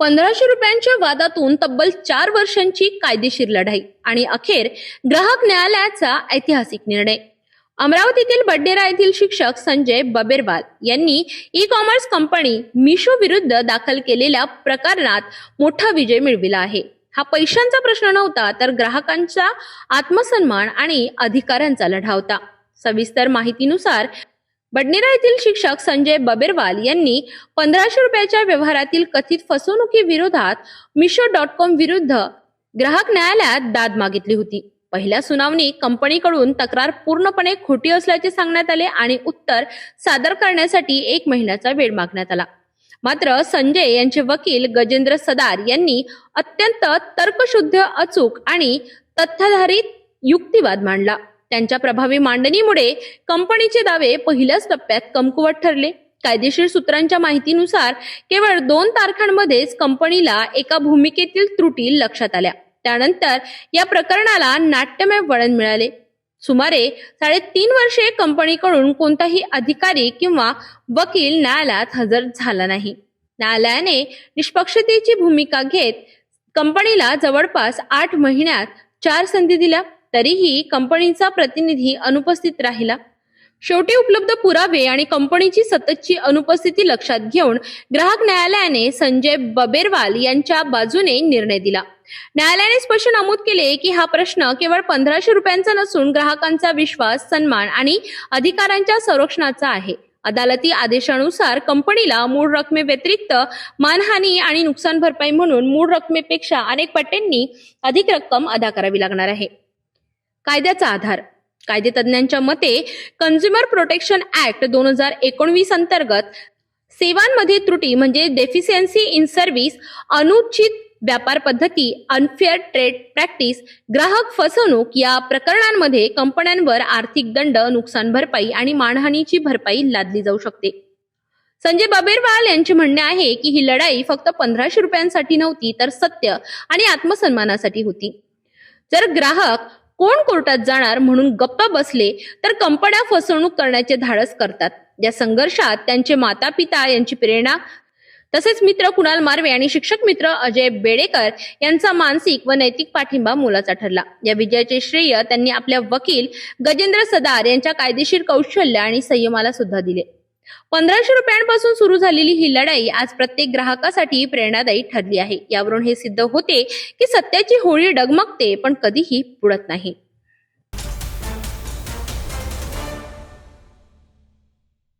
पंधराशे रुपयांच्या वादातून तब्बल चार वर्षांची कायदेशीर लढाई आणि अखेर ग्राहक न्यायालयाचा ऐतिहासिक निर्णय. अमरावतीतील बड्डेरा येथील शिक्षक संजय बबेरवाल यांनी ई कॉमर्स कंपनी मिशो विरुद्ध दाखल केलेल्या प्रकरणात मोठा विजय मिळविला आहे. हा पैशांचा प्रश्न नव्हता तर ग्राहकांचा आत्मसन्मान आणि अधिकारांचा लढा होता. सविस्तर माहितीनुसार बडनेरा येथील शिक्षक संजय बबेरवाल यांनी पंधराशे रुपयाच्या व्यवहारातील कथित फसवणुकीविरोधात मिशो डॉट कॉम विरुद्ध ग्राहक न्यायालयात दाद मागितली होती. पहिल्या सुनावणी कंपनीकडून तक्रार पूर्णपणे खोटी असल्याचे सांगण्यात आले आणि उत्तर सादर करण्यासाठी एक महिन्याचा वेळ मागण्यात आला. मात्र संजय यांचे वकील गजेंद्र सदार यांनी अत्यंत तर्कशुद्ध अचूक आणि तथ्याधारित युक्तिवाद मांडला. त्यांच्या प्रभावी मांडणीमुळे कंपनीचे दावे पहिल्याच टप्प्यात कमकुवत ठरले. कायदेशीर सूत्रांच्या माहितीनुसार केवळ दोन तारखांमध्येच कंपनीला एका भूमिकेतील त्रुटी लक्षात आल्या. त्यानंतर या प्रकरणाला नाट्यमय वळण मिळाले. सुमारे साडेतीन वर्षे कंपनीकडून कोणताही अधिकारी किंवा वकील न्यायालयात हजर झाला नाही. न्यायालयाने निष्पक्षतेची भूमिका घेत कंपनीला जवळपास आठ महिन्यात चार संधी दिल्या. तरीही कंपनीचा प्रतिनिधी अनुपस्थित राहिला. शेवटी उपलब्ध पुरावे आणि कंपनीची सततची अनुपस्थिती लक्षात घेऊन ग्राहक न्यायालयाने संजय बबेरवाल यांच्या बाजूने निर्णय दिला. न्यायालयाने स्पष्ट नमूद केले की हा प्रश्न केवळ पंधराशे रुपयांचा नसून ग्राहकांचा विश्वास सन्मान आणि अधिकारांच्या संरक्षणाचा आहे. अदालती आदेशानुसार कंपनीला मूळ रकमेव्यतिरिक्त मानहानी आणि नुकसान भरपाई म्हणून मूळ रकमेपेक्षा अनेक पट्ट्यांनी अधिक रक्कम अदा करावी लागणार आहे. कायद्याचा आधार. कायदेतज्ञांच्या मते कन्झ्युमर प्रोटेक्शन ऍक्ट दोन हजार एकोणवीस अंतर्गत सेवांमध्ये त्रुटी म्हणजे डेफिशियन्सी इन सर्व्हिस अनुचित व्यापार पद्धती अनफेअर ट्रेड प्रॅक्टिस ग्राहक फसवणूक या प्रकरणांमध्ये कंपन्यांवर आर्थिक दंड नुकसान भरपाई आणि मानहानीची भरपाई लादली जाऊ शकते. संजय बबेरवाल यांचे म्हणणे आहे की ही लढाई फक्त पंधराशे रुपयांसाठी नव्हती तर सत्य आणि आत्मसन्मानासाठी होती. जर ग्राहक कोण कोर्टात जाणार म्हणून गप्प बसले तर कंपन्या फसवणूक करण्याचे धाडस करतात. या संघर्षात त्यांचे माता पिता यांची प्रेरणा तसेच मित्र कुणाल मार्वे आणि शिक्षक मित्र अजय बेडेकर यांचा मानसिक व नैतिक पाठिंबा मोलाचा ठरला. या विजयाचे श्रेय त्यांनी आपल्या वकील गजेंद्र सदार यांच्या कायदेशीर कौशल्य आणि संयमाला सुद्धा दिले. पंधराशे रुपयांपासून सुरू झालेली ही लढाई आज प्रत्येक ग्राहकासाठी प्रेरणादायी ठरली आहे. यावरून हे सिद्ध होते की सत्याची होळी डगमगते पण कधीही बुडत नाही.